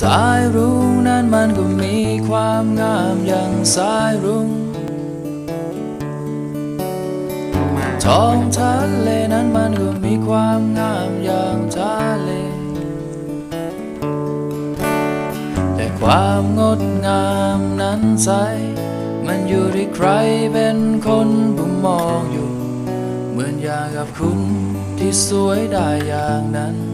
สายรุ้งนั้นมันก็มีความงามอย่างสายรุ้งท้องทะเลนั้นมันก็มีความงามอย่างทะเล แต่ความงดงามนั้นใส มันอยู่ที่ใครเป็นคนผู้มองอยู่ เหมือนอย่างกับคุณที่สวยได้อย่างนั้น